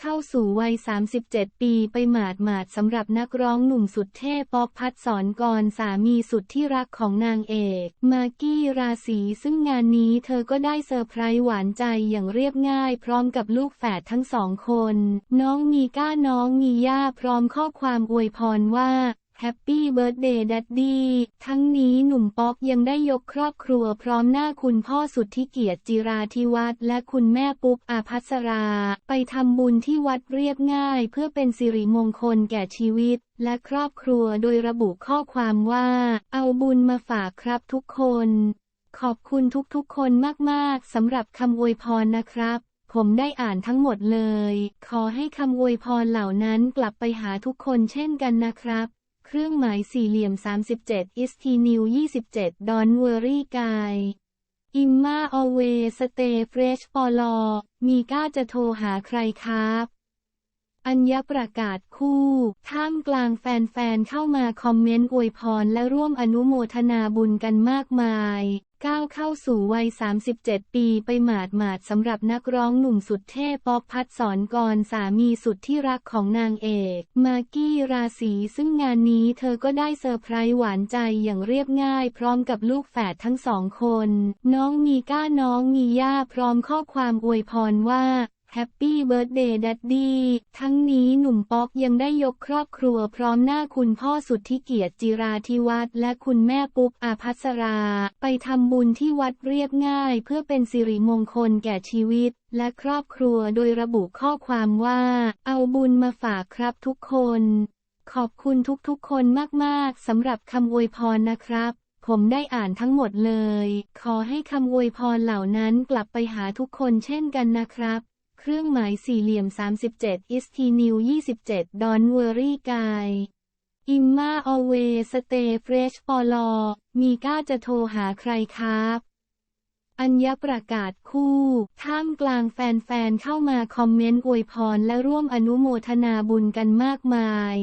เข้าสู่วัย 37 ปีไปหมาดหมาดๆสำหรับนักร้องหนุ่มสุดเท่ป๊อกพัดสอนกรสามีสุดที่รักของนางเอก มากกี้ราศีซึ่งงานนี้เธอก็ได้เซอร์ไพรส์หวานใจอย่างเรียบง่าย พร้อมกับลูกแฝดทั้งสองคน น้องมีก้าน้องมีย่าพร้อมข้อความอวยพรว่า แฮปปี้เบิร์ดเดย์ดัดดี้ทั้งนี้หนุ่มป๊อกยังได้ยกครอบครัวพร้อมหน้าคุณพ่อสุดที่เกียรติจิราธิวัฒน์และคุณแม่ปุ๊กอาภัสรา ไปทำบุญที่วัดเรียบง่าย เพื่อเป็นสิริมงคลแก่ชีวิต และครอบครัวโดยระบุข้อความว่า เอาบุญมาฝากครับทุกคน ขอบคุณทุกๆคนมากๆสำหรับคำอวยพรนะครับผมได้อ่านทั้งหมดเลย ขอให้คำอวยพรเหล่านั้นกลับไปหาทุกคนเช่นกันนะครับ เครื่องหมายสี่เหลี่ยม 37 is t new 27 don't worry guy อิมมาอเวสเตเฟรชปอลอ มีก้าจะโทรหาใครครับ อัญญประกาศคู่ ท่ามกลางแฟนๆ เข้ามาคอมเมนต์อวยพรและร่วมอนุโมทนาบุญกันมากมายก้าวเข้าสู่วัย 37 ปีไปหมาดหมาดๆสำหรับนักร้องหนุ่มสุดเท่ป๊อกพัดสอนกรสามีสุดที่รักของนางเอก มากกี้ราศีซึ่งงานนี้เธอก็ได้เซอร์ไพรส์หวานใจอย่างเรียบง่าย พร้อมกับลูกแฝดทั้งสองคน น้องมีก้าน้องมีย่าพร้อมข้อความอวยพรว่าแฮปปี้เบิร์ดเดย์ดัดดี้ทั้งนี้ หนุ่มป๊อกยังได้ยกครอบครัวพร้อมหน้าคุณพ่อสุดที่เกียรติจิราธิวัฒน์และคุณแม่ปุ๊กอาภัสรา ไปทำบุญที่วัดเรียบง่าย เพื่อเป็นสิริมงคลแก่ชีวิตและครอบครัวโดยระบุข้อความว่า เอาบุญมาฝากครับทุกคน ขอบคุณทุกๆคนมากๆสำหรับคำอวยพรนะครับผมได้อ่านทั้งหมดเลย ขอให้คำอวยพรเหล่านั้นกลับไปหาทุกคนเช่นกันนะครับ เครื่องหมายสี่เหลี่ยม 37 is t new 27 don't worry guy อิมมาอเวสเตเฟรชปอลอมีก้าจะโทรหาใครครับ อัญญประกาศคู่ ท่ามกลางแฟนๆ เข้ามาคอมเมนต์อวยพรและร่วมอนุโมทนาบุญกันมากมาย